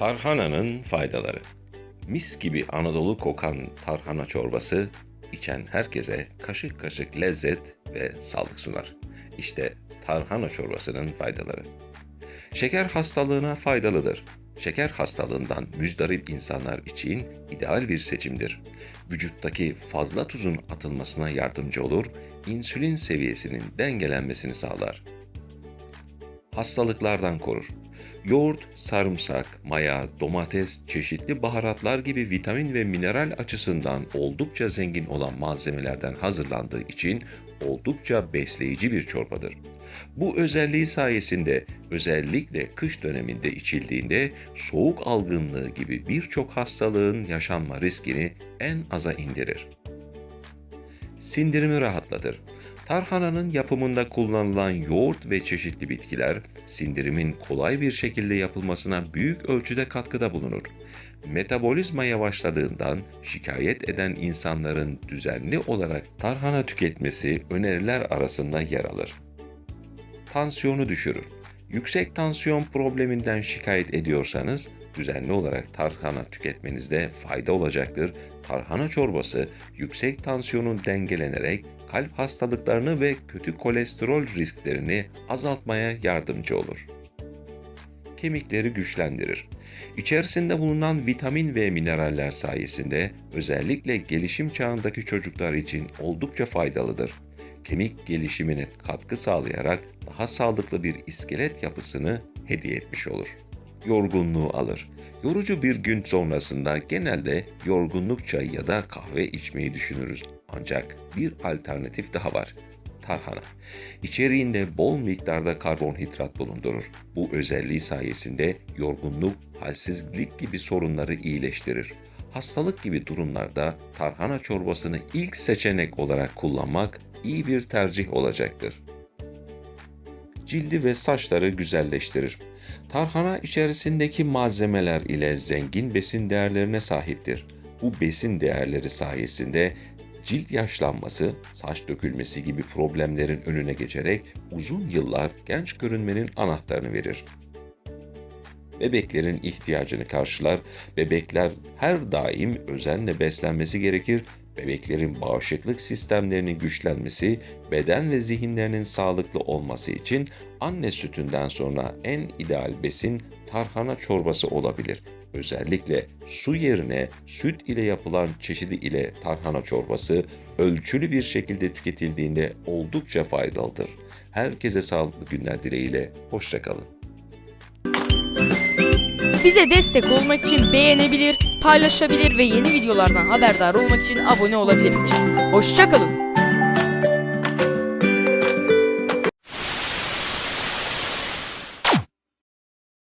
Tarhananın faydaları. Mis gibi Anadolu kokan tarhana çorbası içen herkese kaşık kaşık lezzet ve sağlık sunar. İşte tarhana çorbasının faydaları. Şeker hastalığına faydalıdır. Şeker hastalığından müzdarip insanlar için ideal bir seçimdir. Vücuttaki fazla tuzun atılmasına yardımcı olur, insülin seviyesinin dengelenmesini sağlar hastalıklardan korur. Yoğurt, sarımsak, maya, domates, çeşitli baharatlar gibi vitamin ve mineral açısından oldukça zengin olan malzemelerden hazırlandığı için oldukça besleyici bir çorbadır. Bu özelliği sayesinde özellikle kış döneminde içildiğinde soğuk algınlığı gibi birçok hastalığın yaşanma riskini en aza indirir sindirimi rahatlatır. Tarhananın yapımında kullanılan yoğurt ve çeşitli bitkiler sindirimin kolay bir şekilde yapılmasına büyük ölçüde katkıda bulunur. Metabolizma yavaşladığından şikayet eden insanların düzenli olarak tarhana tüketmesi öneriler arasında yer alır tansiyonu düşürür. Yüksek tansiyon probleminden şikayet ediyorsanız düzenli olarak tarhana tüketmenizde fayda olacaktır. Tarhana çorbası yüksek tansiyonun dengelenerek kalp hastalıklarını ve kötü kolesterol risklerini azaltmaya yardımcı olur kemikleri güçlendirir. İçerisinde bulunan vitamin ve mineraller sayesinde özellikle gelişim çağındaki çocuklar için oldukça faydalıdır. Kemik gelişimine katkı sağlayarak daha sağlıklı bir iskelet yapısını hediye etmiş olur. Yorgunluğu alır. Yorucu bir gün sonrasında genelde yorgunluk çayı ya da kahve içmeyi düşünürüz. Ancak bir alternatif daha var tarhana. İçeriğinde bol miktarda karbonhidrat bulundurur. Bu özelliği sayesinde yorgunluk, halsizlik gibi sorunları iyileştirir. Hastalık gibi durumlarda tarhana çorbasını ilk seçenek olarak kullanmak iyi bir tercih olacaktır cildi ve saçları güzelleştirir. Tarhana içerisindeki malzemeler ile zengin besin değerlerine sahiptir. Bu besin değerleri sayesinde cilt yaşlanması, saç dökülmesi gibi problemlerin önüne geçerek uzun yıllar genç görünmenin anahtarını verir. Bebeklerin ihtiyacını karşılar, bebekler her daim özenle beslenmesi gerekir bebeklerin bağışıklık sistemlerinin güçlenmesi, beden ve zihinlerinin sağlıklı olması için anne sütünden sonra en ideal besin tarhana çorbası olabilir. Özellikle su yerine süt ile yapılan çeşidi ile tarhana çorbası ölçülü bir şekilde tüketildiğinde oldukça faydalıdır. Herkese sağlıklı günler dileğiyle, hoşçakalın. Bize destek olmak için beğenebilir, paylaşabilir ve yeni videolardan haberdar olmak için abone olabilirsiniz. Hoşçakalın.